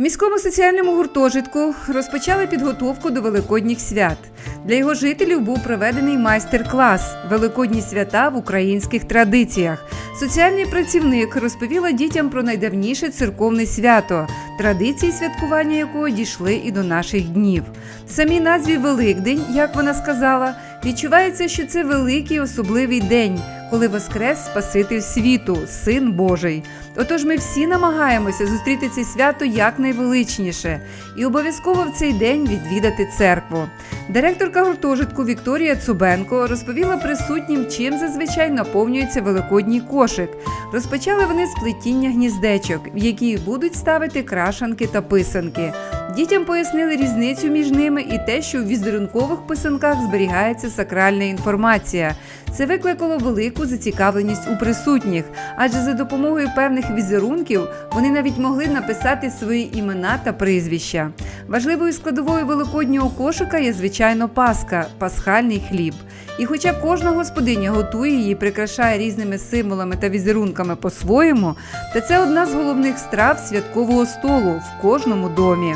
Міському соціальному гуртожитку розпочали підготовку до великодніх свят. Для його жителів був проведений майстер-клас Великодні свята в українських традиціях. Соціальний працівник розповіла дітям про найдавніше церковне свято, традиції святкування якого дійшли і до наших днів. Самій назві Великдень, як вона сказала, відчувається, що це великий особливий день, коли воскрес Спаситель світу, Син Божий. Отож, ми всі намагаємося зустріти це свято якнайвеличніше і обов'язково в цей день відвідати церкву. Директорка гуртожитку Вікторія Цубенко розповіла присутнім, чим зазвичай наповнюється великодній кошик. Розпочали вони з плетіння гніздечок, в які будуть ставити крашанки та писанки. Дітям пояснили різницю між ними і те, що в візерункових писанках зберігається сакральна інформація. Це викликало велику зацікавленість у присутніх, адже за допомогою певних візерунків вони навіть могли написати свої імена та прізвища. Важливою складовою великоднього кошика є звичайно паска, пасхальний хліб. І хоча кожна господиня готує її, прикрашає різними символами та візерунками по-своєму, та це одна з головних страв святкового столу в кожному домі.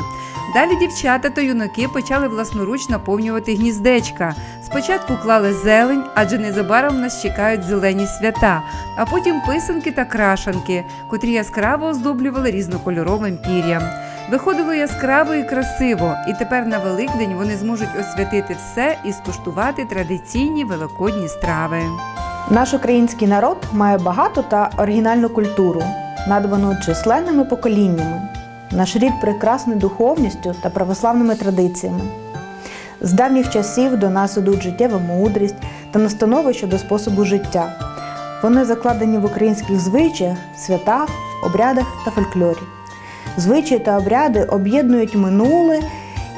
Далі дівчата та юнаки почали власноруч наповнювати гніздечка. Спочатку клали зелень, адже незабаром нас чекають зелені свята, а потім писанки та крашанки, котрі яскраво оздоблювали різнокольоровим пір'ям. Виходило яскраво і красиво, і тепер на Великдень вони зможуть освятити все і скуштувати традиційні великодні страви. Наш український народ має багату та оригінальну культуру, надбану численними поколіннями. Наш рід прекрасний духовністю та православними традиціями. З давніх часів до нас ідуть життєва мудрість та настанови щодо способу життя. Вони закладені в українських звичаях, святах, обрядах та фольклорі. Звичаї та обряди об'єднують минуле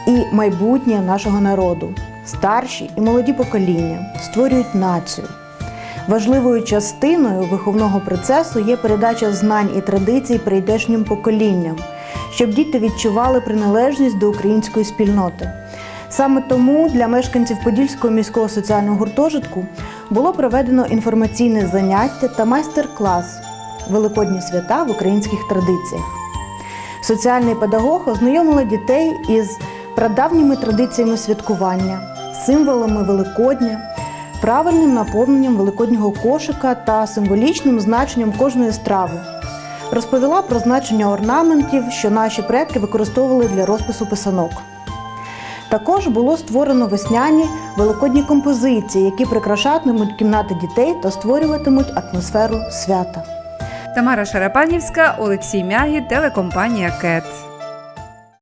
і майбутнє нашого народу. Старші і молоді покоління створюють націю. Важливою частиною виховного процесу є передача знань і традицій прийдешнім поколінням, щоб діти відчували приналежність до української спільноти. Саме тому для мешканців Подільського міського соціального гуртожитку було проведено інформаційне заняття та майстер-клас Великодні свята в українських традиціях. Соціальний педагог ознайомила дітей із прадавніми традиціями святкування, символами Великодня, правильним наповненням великоднього кошика та символічним значенням кожної страви. Розповіла про значення орнаментів, що наші предки використовували для розпису писанок. Також було створено весняні великодні композиції, які прикрашатимуть кімнати дітей та створюватимуть атмосферу свята. Тамара Шарапанівська, Олексій Мягі, телекомпанія КЕТ.